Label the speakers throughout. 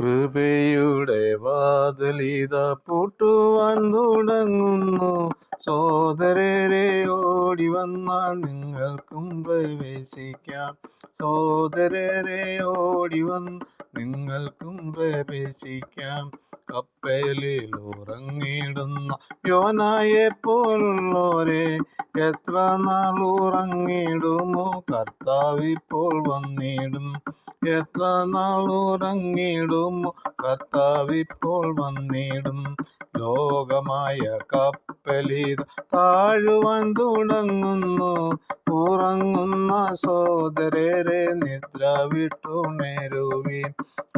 Speaker 1: കൃപയുടെ വാതിലിത പൂട്ടുവാൻ തുടങ്ങുന്നു. സോദരരെ ഓടി വന്നാൽ നിങ്ങൾക്കും പ്രവേശിക്കാം. സോദരരെ ഓടി വന്ന് നിങ്ങൾക്കും പ്രവേശിക്കാം. കപ്പലിൽ ഉറങ്ങിടുന്ന യോനായെ പോലുള്ളോരെ എത്ര നാൾ ഉറങ്ങിടുമോ കർത്താവ് ഇപ്പോൾ വന്നിടും. എത്ര നാൾ ഉറങ്ങിടുമോ കർത്താവ് ഇപ്പോൾ വന്നിടും. ലോകമായ കപ്പലി താഴുവാൻ തുടങ്ങുന്നു. ഉറങ്ങുന്ന സോദരരെ നിദ്ര വിട്ടുണരുവി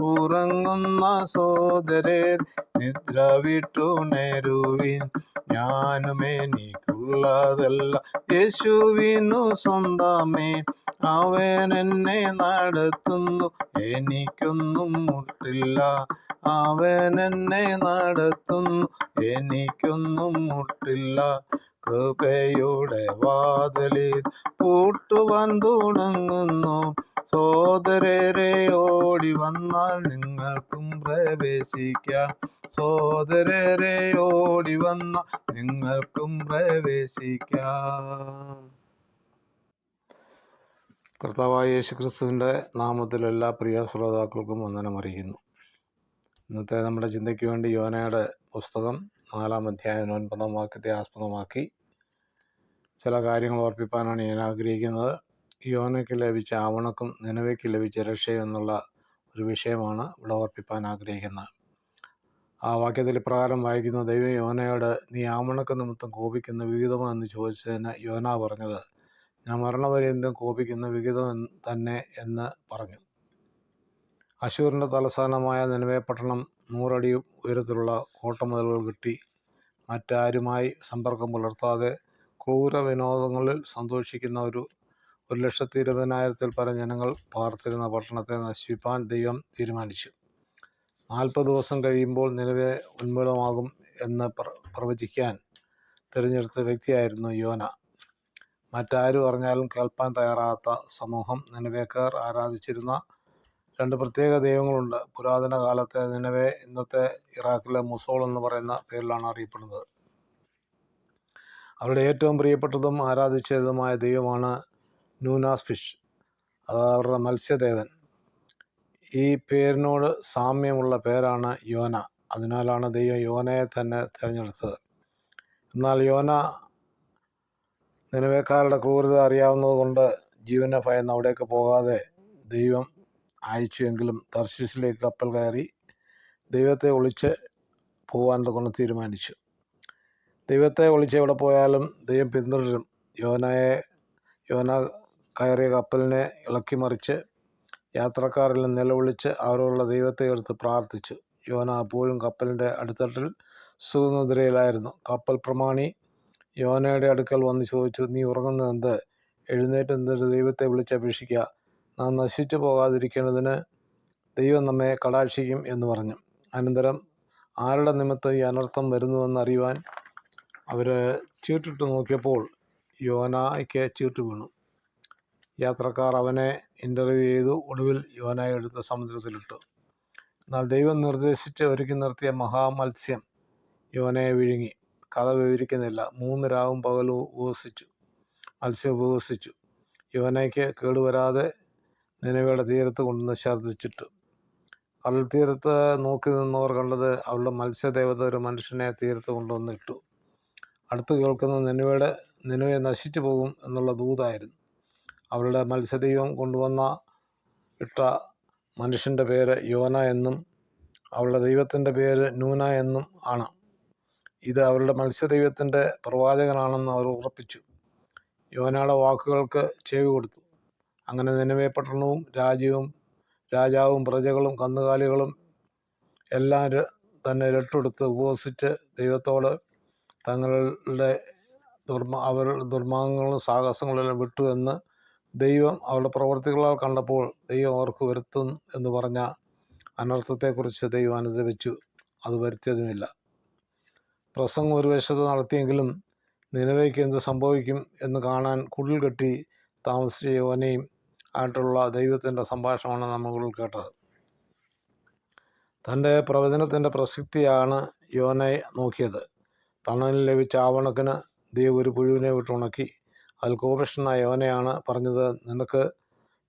Speaker 1: ഉറങ്ങുന്ന സോദരർ നിദ്ര വിട്ടുണരുവിൻ ഞാനുമെനിക്കുള്ളതല്ല യേശുവിനു സ്വന്തമേ. അവൻ എന്നെ നടത്തുന്നു. എനിക്കൊന്നും മുട്ടില്ല. അവൻ എന്നെ നടത്തുന്നു. എനിക്കൊന്നും മുട്ടില്ല. കൃപയുടെ വാതിലിൽ പൂട്ടുവാൻ തുടങ്ങുന്നു. സോദരരെ ഓടി വന്നാൽ നിങ്ങൾക്കും പ്രവേശിക്കാം. സോദരരെ ഓടി വന്നാൽ നിങ്ങൾക്കും പ്രവേശിക്കാം. കർത്താവായ യേശു ക്രിസ്തുവിന്റെ നാമത്തിൽ എല്ലാ പ്രിയ ശ്രോതാക്കൾക്കും വന്ദനം അറിയിക്കുന്നു ഇന്നത്തെ നമ്മുടെ ചിന്തയ്ക്ക് വേണ്ടി യോനയുടെ പുസ്തകം നാലാം അധ്യായം ഒൻപതാം വാക്യത്തെ ആസ്പദമാക്കി. ചില കാര്യങ്ങൾ ഓർപ്പിക്കാനാണ് ഞാൻ ആഗ്രഹിക്കുന്നത്. യോനയ്ക്ക് ലഭിച്ച ആവണക്കും നിലവയ്ക്ക് ലഭിച്ച രക്ഷയും എന്നുള്ള ഒരു വിഷയമാണ് ഇവിടെ ഓർപ്പിപ്പാൻ ആഗ്രഹിക്കുന്നത്. ആ വാക്യത്തിൽ പ്രകാരം വായിക്കുന്ന ദൈവം യോനയോട് നീ ആവണക്ക് നിമിത്തം കോപിക്കുന്ന വിഹിതമോ എന്ന് ചോദിച്ചതിന് യോന പറഞ്ഞത് ഞാൻ മരണപര്യന്തം കോപിക്കുന്ന വിഹിതം തന്നെ എന്ന് പറഞ്ഞു. അശൂറിന്റെ തലസ്ഥാനമായ നിലവേ പട്ടണം നൂറടി ഉയരത്തിലുള്ള കോട്ടമതിലുകൾ കിട്ടി. മറ്റാരുമായി സമ്പർക്കം പുലർത്താതെ ക്രൂര വിനോദങ്ങളിൽ സന്തോഷിക്കുന്ന ഒരു ഒരു ലക്ഷത്തി ഇരുപതിനായിരത്തിൽ പരം ജനങ്ങൾ പാർത്തിരുന്ന പട്ടണത്തെ നശിപ്പിക്കാൻ ദൈവം തീരുമാനിച്ചു. നാൽപ്പത് ദിവസം കഴിയുമ്പോൾ നിലവെ ഉന്മൂലമാകും എന്ന് പ്ര പ്രവചിക്കാൻ തിരഞ്ഞെടുത്ത വ്യക്തിയായിരുന്നു യോന. മറ്റാരും അറിഞ്ഞാലും കേൾപ്പാൻ തയ്യാറാകാത്ത സമൂഹം നിലവേക്കാർ ആരാധിച്ചിരുന്ന രണ്ട് പ്രത്യേക ദൈവങ്ങളുണ്ട്. പുരാതന കാലത്തെ നിലവെ ഇന്നത്തെ ഇറാഖിലെ മുസോൾ എന്ന് പറയുന്ന പേരിലാണ് അറിയപ്പെടുന്നത്. അവരുടെ ഏറ്റവും പ്രിയപ്പെട്ടതും ആരാധിച്ചതുമായ ദൈവമാണ് നൂനാസ് ഫിഷ്. അത് മത്സ്യദേവൻ. ഈ പേരിനോട് സാമ്യമുള്ള പേരാണ് യോന. അതിനാലാണ് ദൈവം യോനയെ തന്നെ തിരഞ്ഞെടുത്തത്. എന്നാൽ യോന നിലവേക്കാരുടെ ക്രൂരത അറിയാവുന്നതുകൊണ്ട് ജീവനെ ഭയന്ന് അവിടേക്ക് പോകാതെ ദൈവം അയച്ചുവെങ്കിലും തർശീസിലേക്ക് കപ്പൽ കയറി ദൈവത്തെ ഒളിച്ച് പോകാൻ കൊണ്ട് തീരുമാനിച്ചു. ദൈവത്തെ ഒളിച്ച് എവിടെ പോയാലും ദൈവം പിന്തുടരും. യോനയെ യോന കയറിയ കപ്പലിനെ ഇളക്കി മറിച്ച് യാത്രക്കാരിൽ നിലവിളിച്ച് അവരോടുള്ള ദൈവത്തെ എടുത്ത് പ്രാർത്ഥിച്ചു. യോന അപ്പോഴും കപ്പലിന്റെ അടിത്തട്ടിൽ സുഖനിദ്രയിലായിരുന്നു. കപ്പൽ പ്രമാണി യോനയുടെ അടുക്കൽ വന്ന് ചോദിച്ചു നീ ഉറങ്ങുന്നത് എന്ത്? എഴുന്നേറ്റ് എന്നിട്ട് ദൈവത്തെ വിളിച്ചപേക്ഷിക്കുക നാം നശിച്ചു പോകാതിരിക്കേണ്ടതിന് ദൈവം നമ്മെ കടാക്ഷിക്കും എന്ന് പറഞ്ഞു. അനന്തരം ആരുടെ നിമിത്തം ഈ അനർത്ഥം വരുന്നുവെന്ന് അറിയുവാൻ അവർ ചീട്ടിട്ട് നോക്കിയപ്പോൾ യോനയ്ക്ക് ചീട്ട് വീണു. യാത്രക്കാർ അവനെ ഇന്റർവ്യൂ ചെയ്തു. ഒടുവിൽ യോനായെ എടുത്ത് സമുദ്രത്തിലിട്ടു. എന്നാൽ ദൈവം നിർദ്ദേശിച്ച് ഒരുക്കി നിർത്തിയ മഹാമത്സ്യം യോനയെ വിഴുങ്ങി. കഥ വിവരിക്കുന്നില്ല. മൂന്ന് രാവും പകലും ഉപവസിച്ചു. മത്സ്യം ഉപവസിച്ചു. യോനയ്ക്ക് കേടുവരാതെ നിലവയുടെ തീരത്ത് കൊണ്ടുവന്ന് ഛർദ്ദിച്ചിട്ടു. കടൽ തീരത്ത് നോക്കി നിന്നവർ കണ്ടത് അവളുടെ മത്സ്യദേവത ഒരു മനുഷ്യനെ തീരത്ത് കൊണ്ടുവന്ന് ഇട്ടു. അടുത്ത് കേൾക്കുന്ന നിലവയുടെ നിലവെ നശിച്ചു പോകും എന്നുള്ള ദൂതായിരുന്നു. അവളുടെ മത്സ്യദൈവം കൊണ്ടുവന്ന ഇട്ട മനുഷ്യന്റെ പേര് യോന എന്നും അവളുടെ ദൈവത്തിന്റെ പേര് നൂന എന്നും ആണ്. ഇത് അവരുടെ മത്സ്യദൈവത്തിന്റെ പ്രവാചകനാണെന്ന് അവർ ഉറപ്പിച്ചു. യോനയുടെ വാക്കുകൾക്ക് ചെവി കൊടുത്തു. അങ്ങനെ നിലവേ പട്ടണവും രാജ്യവും രാജാവും പ്രജകളും കന്നുകാലികളും എല്ലാം തന്നെ രട്ടെടുത്ത് ഉപവസിച്ച് ദൈവത്തോട് തങ്ങളുടെ ദുർമ അവർ ദുർമാർഗങ്ങളും സാഹസങ്ങളെല്ലാം വിട്ടു എന്ന് ദൈവം അവളുടെ പ്രവർത്തികളാൽ കണ്ടപ്പോൾ ദൈവം അവർക്ക് വരുത്തും എന്ന് പറഞ്ഞ അനർത്ഥത്തെക്കുറിച്ച് ദൈവം അനുദപിച്ചു. അത് വരുത്തിയതുമില്ല. പ്രസംഗം ഒരു വശത്ത് നടത്തിയെങ്കിലും നിലവേക്ക് എന്ത് സംഭവിക്കും എന്ന് കാണാൻ കുടിൽ കെട്ടി താമസിച്ച യോനയും ആയിട്ടുള്ള ദൈവത്തിന്റെ സംഭാഷണമാണ് നമ്മൾ കേട്ടത്. തന്റെ പ്രവചനത്തിന്റെ പ്രസക്തിയാണ് യോനയെ നോക്കിയത്. തണലിൽ ലഭിച്ച ആവണക്കിന് ദൈവം ഒരു പുഴുവിനെ വിട്ടുണക്കി. അതിൽ കോപിഷ്ഠനായ യോനയാണ് പറഞ്ഞത് നിനക്ക്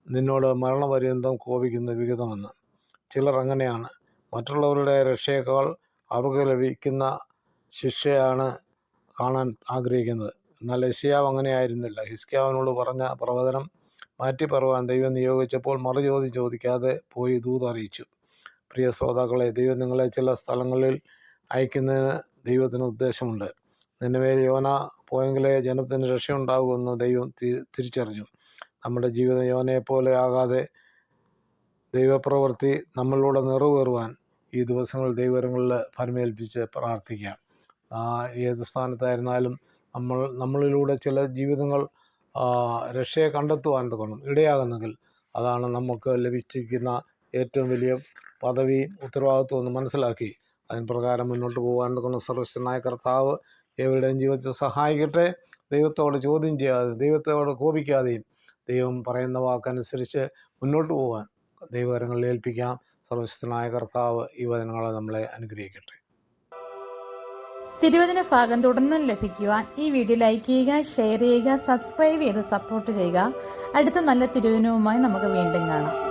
Speaker 1: നിന്നോട് മരണപര്യന്തം കോപിക്കുന്ന വിഹിതമെന്ന് ചിലർ അങ്ങനെയാണ്. മറ്റുള്ളവരുടെ രക്ഷയേക്കാൾ അവർക്ക് ലഭിക്കുന്ന ശിക്ഷയാണ് കാണാൻ ആഗ്രഹിക്കുന്നത്. എന്നാൽ യശയാവ് അങ്ങനെയായിരുന്നില്ല. ഹിസ്കിയാവിനോട് പറഞ്ഞ പ്രവചനം മാറ്റി പറവാൻ ദൈവം നിയോഗിച്ചപ്പോൾ മറുചോദ്യം ചോദിക്കാതെ പോയി ദൂത് അറിയിച്ചു. പ്രിയ ശ്രോതാക്കളെ ദൈവം നിങ്ങളെ ചില സ്ഥലങ്ങളിൽ അയക്കുന്നതിന് ദൈവത്തിന് ഉദ്ദേശമുണ്ട്. നിന്നുമേൽ യോന പോയെങ്കിലേ ജനത്തിന് രക്ഷയുണ്ടാകുമെന്ന് ദൈവം തിരിച്ചറിഞ്ഞു. നമ്മുടെ ജീവിതം യോനയെപ്പോലെ ആകാതെ ദൈവപ്രവൃത്തി നമ്മളിലൂടെ നിറവേറുവാൻ ഈ ദിവസങ്ങൾ ദൈവങ്ങളിൽ ഫലമേൽപ്പിച്ച് പ്രാർത്ഥിക്കാം. ആ ഏത് സ്ഥാനത്തായിരുന്നാലും നമ്മൾ നമ്മളിലൂടെ ചില ജീവിതങ്ങൾ രക്ഷയെ കണ്ടെത്തുവാൻ തുടങ്ങും. ഇടയാകുന്നെങ്കിൽ അതാണ് നമുക്ക് ലഭിച്ചിരിക്കുന്ന ഏറ്റവും വലിയ പദവി ഉത്തരവാദിത്വം എന്ന് മനസ്സിലാക്കി. അതിന് പ്രകാരം മുന്നോട്ട് പോകാൻ തുടങ്ങുന്ന സർവശനായ കർത്താവ് എവരുടെയും ജീവിതത്തിൽ സഹായിക്കട്ടെ. ദൈവത്തോട് ചോദ്യം ചെയ്യാതെ ദൈവത്തോട് കോപിക്കാതെയും ദൈവം പറയുന്ന വാക്കനുസരിച്ച് മുന്നോട്ട് പോകാൻ ദൈവകരങ്ങളിൽ ഏൽപ്പിക്കാം. സർവശക്തനായ കർത്താവ് ഈ വചനങ്ങളെ നമ്മളെ അനുഗ്രഹിക്കട്ടെ.
Speaker 2: തിരുവചന ഭാഗം തുടർന്നും ലഭിക്കുവാൻ ഈ വീഡിയോ ലൈക്ക് ചെയ്യുക ഷെയർ ചെയ്യുക സബ്സ്ക്രൈബ് ചെയ്ത് സപ്പോർട്ട് ചെയ്യുക. അടുത്ത നല്ല തിരുവചനവുമായി നമുക്ക് വീണ്ടും കാണാം.